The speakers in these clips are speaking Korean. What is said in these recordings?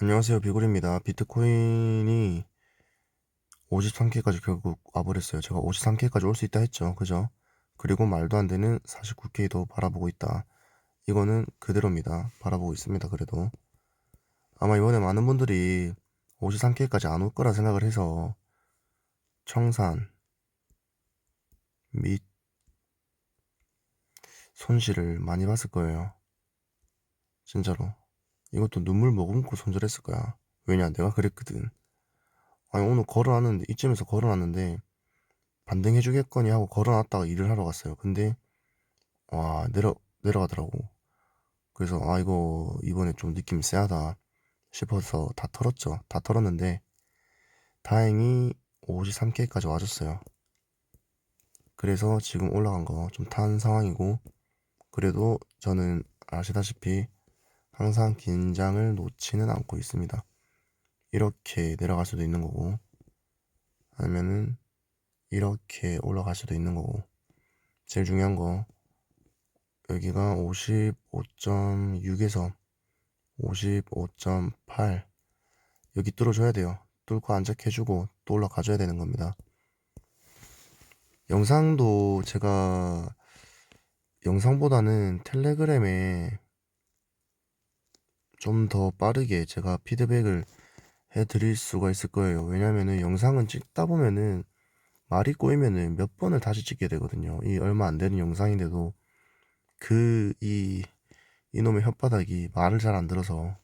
안녕하세요. 비굴입니다. 비트코인이 53K까지 결국 와버렸어요. 제가 53K까지 올 수 있다 했죠. 그죠? 그리고 말도 안 되는 49K도 바라보고 있다. 이거는 그대로입니다. 바라보고 있습니다. 그래도. 아마 이번에 많은 분들이 53K까지 안 올 거라 생각을 해서 청산 및 손실을 많이 봤을 거예요. 진짜로. 이것도 눈물 머금고 손절했을 거야. 왜냐, 내가 그랬거든. 아니, 오늘 걸어놨는데, 이쯤에서 걸어놨는데, 반등해주겠거니 하고 걸어놨다가 일을 하러 갔어요. 근데, 와, 내려, 내려가더라고. 그래서, 아, 이거, 이번에 좀 느낌이 쎄하다 싶어서 다 털었죠. 다 털었는데, 다행히 53K까지 와줬어요. 그래서 지금 올라간 거 좀 탄 상황이고, 그래도 저는 아시다시피 항상 긴장을 놓지는 않고 있습니다. 이렇게 내려갈 수도 있는 거고, 아니면은 이렇게 올라갈 수도 있는 거고, 제일 중요한 거, 여기가 55.6에서 55.8, 여기 뚫어줘야 돼요. 뚫고 안착해주고 또 올라가줘야 되는 겁니다. 영상도 제가 영상보다는 텔레그램에 좀 더 빠르게 제가 피드백을 해 드릴 수가 있을 거예요. 왜냐면은 영상은 찍다 보면은 말이 꼬이면은 몇 번을 다시 찍게 되거든요. 이 얼마 안 되는 영상인데도 그 이 이놈의 혓바닥이 말을 잘 안 들어서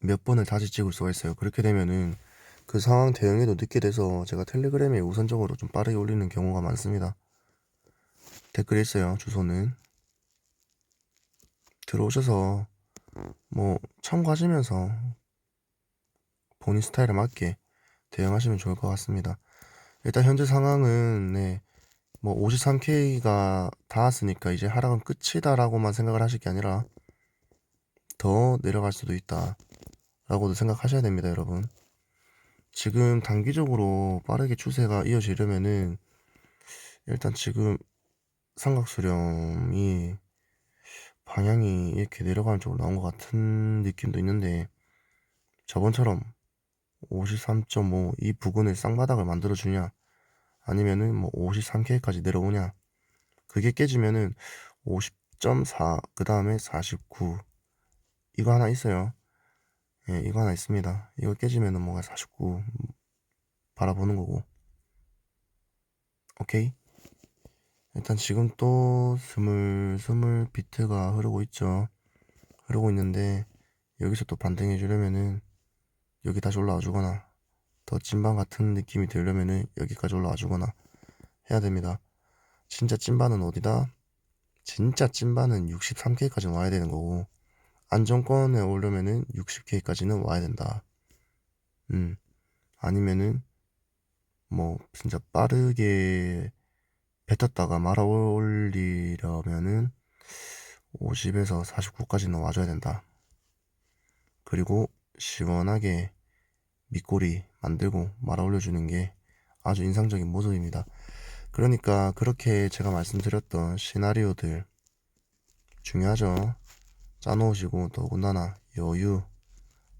몇 번을 다시 찍을 수가 있어요. 그렇게 되면은 그 상황 대응에도 늦게 돼서 제가 텔레그램에 우선적으로 좀 빠르게 올리는 경우가 많습니다. 댓글에 있어요. 주소는 들어오셔서 뭐 참고하시면서 본인 스타일에 맞게 대응하시면 좋을 것 같습니다. 일단 현재 상황은 네, 뭐 53K가 닿았으니까 이제 하락은 끝이다라고만 생각을 하실 게 아니라 더 내려갈 수도 있다라고도 생각하셔야 됩니다, 여러분. 지금 단기적으로 빠르게 추세가 이어지려면은 일단 지금 삼각수렴이 방향이 이렇게 내려가는 쪽으로 나온 것 같은 느낌도 있는데 저번처럼 53.5 이 부근을 쌍바닥을 만들어 주냐 아니면은 뭐 53K까지 내려오냐 그게 깨지면은 50.4 그 다음에 49 이거 하나 있어요. 예 이거 하나 있습니다. 이거 깨지면은 뭔가 49 바라보는 거고. 오케이 일단 지금 또 스물 스물 비트가 흐르고 있죠. 흐르고 있는데 여기서 또 반등해 주려면은 여기 다시 올라와 주거나 더 찐반 같은 느낌이 들려면은 여기까지 올라와 주거나 해야 됩니다. 진짜 찐반은 어디다? 진짜 찐반은 63K까지 와야 되는 거고 안정권에 오려면은 60K까지는 와야 된다. 음 아니면은 뭐 진짜 빠르게 뱉었다가 말아 올리려면은 50에서 49까지는 와줘야 된다. 그리고 시원하게 밑꼬리 만들고 말아 올려주는 게 아주 인상적인 모습입니다. 그러니까 그렇게 제가 말씀드렸던 시나리오들 중요하죠. 짜놓으시고 더군다나 여유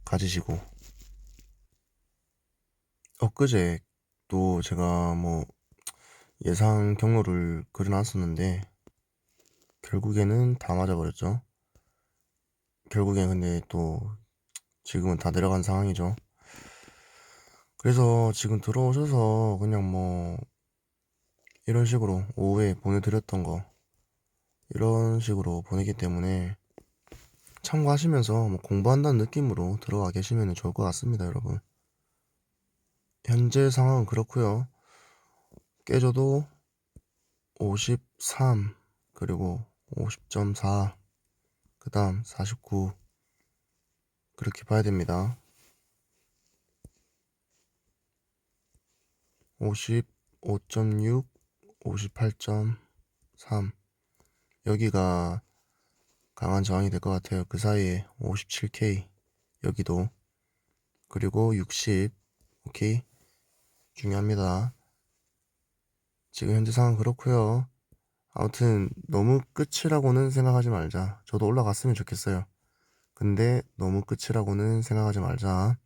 가지시고 엊그제 또 제가 뭐 예상 경로를 그려놨었는데 결국에는 다 맞아버렸죠. 결국엔 근데 또 지금은 다 내려간 상황이죠. 그래서 지금 들어오셔서 그냥 뭐 이런 식으로 오후에 보내드렸던 거 이런 식으로 보내기 때문에 참고하시면서 뭐 공부한다는 느낌으로 들어와 계시면 좋을 것 같습니다, 여러분. 현재 상황은 그렇고요. 깨져도 53 그리고 50.4 그 다음 49 그렇게 봐야 됩니다. 55.6 58.3 여기가 강한 저항이 될 것 같아요. 그 사이에 57K 여기도. 그리고 60 오케이. 중요합니다 지금 현재 상황 그렇고요. 아무튼 너무 끝이라고는 생각하지 말자. 저도 올라갔으면 좋겠어요. 근데 너무 끝이라고는 생각하지 말자.